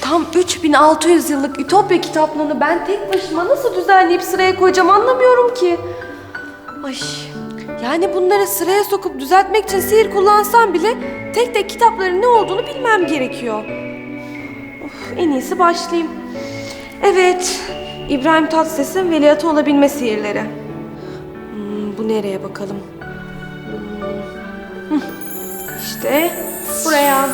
Tam 3600 yıllık Ütopya kitaplığını ben tek başıma nasıl düzenleyip sıraya koyacağım anlamıyorum ki. Ay, yani bunları sıraya sokup düzeltmek için sihir kullansam bile tek tek kitapların ne olduğunu bilmem gerekiyor. Of, en iyisi başlayayım. Evet, İbrahim Tatlıses'in veliahtı olabilme sihirleri. Hmm, bu nereye bakalım? Hmm, İşte buraya.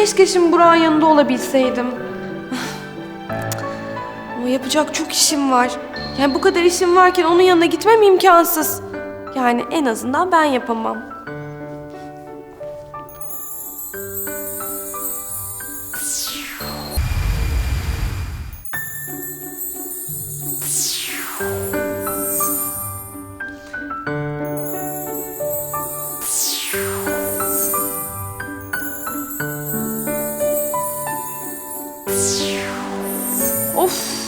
Keşke şimdi Burak'ın yanında olabilseydim. Ama yapacak çok işim var. Yani bu kadar işim varken onun yanına gitmem imkansız. Yani en azından ben yapamam. Of!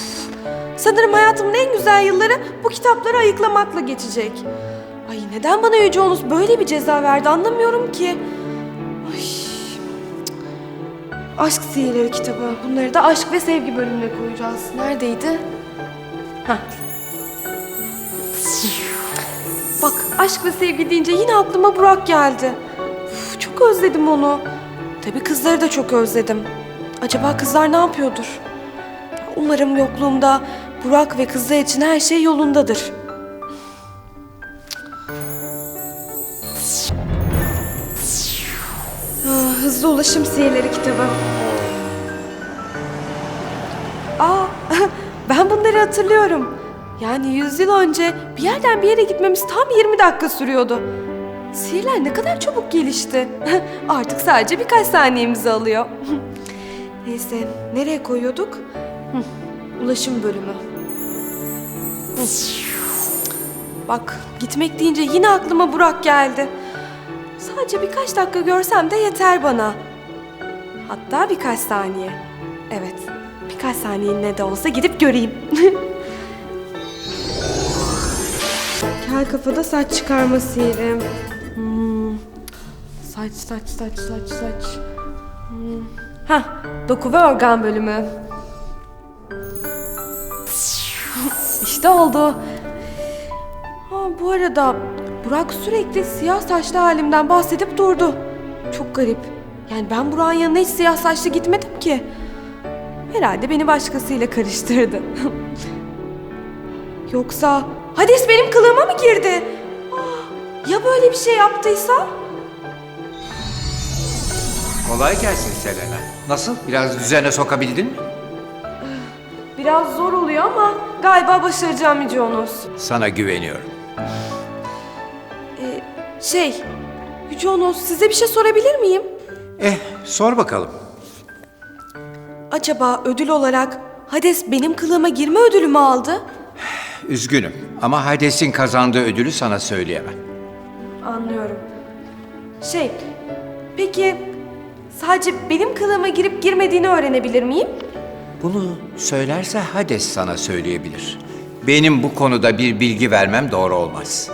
Sanırım hayatımın en güzel yılları bu kitapları ayıklamakla geçecek. Ay neden bana Yüce Onus böyle bir ceza verdi anlamıyorum ki. Ay. Aşk sihirleri kitabı. Bunları da aşk ve sevgi bölümüne koyacağız. Neredeydi? Hah. Bak aşk ve sevgi deyince yine aklıma Burak geldi. Uf, çok özledim onu. Tabii kızları da çok özledim. Acaba kızlar ne yapıyordur? Umarım yokluğumda Burak ve kızlar için her şey yolundadır. Ah, Hızlı Ulaşım Sihirleri kitabı. Aa, ben bunları hatırlıyorum. Yani yüzyıl önce bir yerden bir yere gitmemiz tam 20 dakika sürüyordu. Sihirler ne kadar çabuk gelişti. Artık sadece birkaç saniyemizi alıyor. Neyse, nereye koyuyorduk? Ulaşım bölümü. Bak, gitmek deyince yine aklıma Burak geldi. Sadece birkaç dakika görsem de yeter bana. Hatta birkaç saniye. Evet, birkaç saniye ne de olsa gidip göreyim. Kel kafada saç çıkarma sihiri. Hmm. Saç, saç, saç, saç, saç. Hmm. Hah, doku ve organ bölümü. İşte oldu. Ha, bu arada Burak sürekli siyah saçlı halimden bahsedip durdu. Çok garip. Yani ben Burak'ın yanına hiç siyah saçlı gitmedim ki. Herhalde beni başkasıyla karıştırdı. Yoksa Hades benim kılığıma mı girdi? Ah, Ya böyle bir şey yaptıysa? Kolay gelsin Selena. Nasıl? Biraz düzene sokabildin mi? Biraz zor oluyor ama galiba başaracağım Yüce. Sana güveniyorum. Ee, şey, Yüce size bir şey sorabilir miyim? Eh, sor bakalım. Acaba ödül olarak Hades benim kılığıma girme ödülü mü aldı? Üzgünüm ama Hades'in kazandığı ödülü sana söyleyemem. Anlıyorum. Şey, peki sadece benim kılığıma girip girmediğini öğrenebilir miyim? Bunu söylerse Hades sana söyleyebilir. Benim bu konuda bir bilgi vermem doğru olmaz.